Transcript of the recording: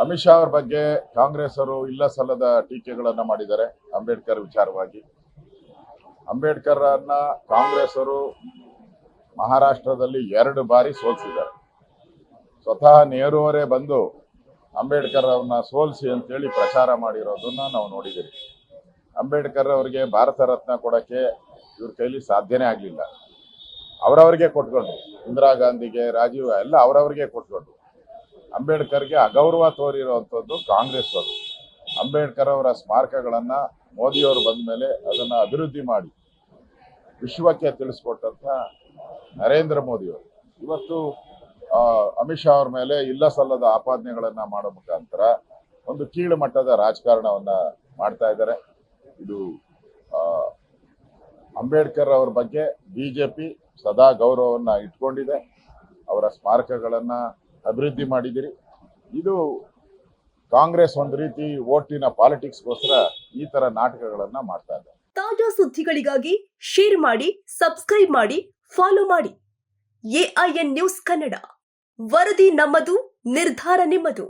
ಅಮಿತ್ ಶಾ ಅವ್ರ ಬಗ್ಗೆ ಕಾಂಗ್ರೆಸ್ ಅವರು ಇಲ್ಲ ಸಲ್ಲದ ಟೀಕೆಗಳನ್ನು ಮಾಡಿದ್ದಾರೆ, ಅಂಬೇಡ್ಕರ್ ವಿಚಾರವಾಗಿ. ಅಂಬೇಡ್ಕರ್ ಅನ್ನ ಕಾಂಗ್ರೆಸ್ ಅವರು ಮಹಾರಾಷ್ಟ್ರದಲ್ಲಿ ಎರಡು ಬಾರಿ ಸೋಲ್ಸಿದ್ದಾರೆ. ಸ್ವತಃ ನೆಹರು ಅವರೇ ಬಂದು ಅಂಬೇಡ್ಕರ್ ಅವ್ರನ್ನ ಸೋಲಿಸಿ ಅಂತೇಳಿ ಪ್ರಚಾರ ಮಾಡಿರೋದನ್ನ ನಾವು ನೋಡಿದ್ದೀವಿ. ಅಂಬೇಡ್ಕರ್ ಅವರಿಗೆ ಭಾರತ ರತ್ನ ಕೊಡೋಕ್ಕೆ ಇವ್ರ ಕೈಲಿ ಸಾಧ್ಯನೇ ಆಗಲಿಲ್ಲ. ಅವರವರಿಗೆ ಕೊಟ್ಕೊಂಡ್ರು ಇಂದಿರಾ ಗಾಂಧಿಗೆ, ರಾಜೀವ್ ಎಲ್ಲ ಅವರವರಿಗೆ ಕೊಟ್ಕೊಂಡ್ರು ಅಂಬೇಡ್ಕರ್ಗೆ ಅಗೌರವ ತೋರಿರುವಂಥದ್ದು ಕಾಂಗ್ರೆಸ್ ಅವರು ಅಂಬೇಡ್ಕರ್ ಅವರ ಸ್ಮಾರಕಗಳನ್ನು ಮೋದಿಯವರು ಬಂದ ಮೇಲೆ ಅದನ್ನ ಅಭಿವೃದ್ಧಿ ಮಾಡಿ, ವಿಶ್ವಕ್ಕೆ ತಿಳಿಸ್ಕೊಟ್ಟಂಥ ನರೇಂದ್ರ ಮೋದಿಯವರು. ಇವತ್ತು ಅಮಿತ್ ಶಾ ಅವ್ರ ಮೇಲೆ ಇಲ್ಲ ಸಲ್ಲದ ಆಪಾದನೆಗಳನ್ನ ಮಾಡೋ ಮುಖಾಂತರ ಒಂದು ಕೀಳು ಮಟ್ಟದ ರಾಜಕಾರಣವನ್ನ ಮಾಡ್ತಾ ಇದ್ದಾರೆ. ಇದು ಅಂಬೇಡ್ಕರ್ ಅವ್ರ ಬಗ್ಗೆ ಬಿಜೆಪಿ ಸದಾ ಗೌರವವನ್ನು ಇಟ್ಕೊಂಡಿದೆ. ಅವರ ಸ್ಮಾರಕಗಳನ್ನು ಅಭಿವೃದ್ಧಿ ಮಾಡಿದಿರಿ. ಇದು ಕಾಂಗ್ರೆಸ್ ಒಂದು ರೀತಿ ಓಟಿನ ಪಾಲಿಟಿಕ್ಸ್ಗೋಸ್ಕರ ಈ ತರ ನಾಟಕಗಳನ್ನ ಮಾಡ್ತಾ ಇದೆ. ತಾಜಾ ಸುದ್ದಿಗಳಿಗಾಗಿ ಶೇರ್ ಮಾಡಿ, ಸಬ್ಸ್ಕ್ರೈಬ್ ಮಾಡಿ, ಫಾಲೋ ಮಾಡಿ. AIN news Kannada. ವರದಿ ನಮ್ಮದು, ನಿರ್ಧಾರ ನಿಮ್ಮದು.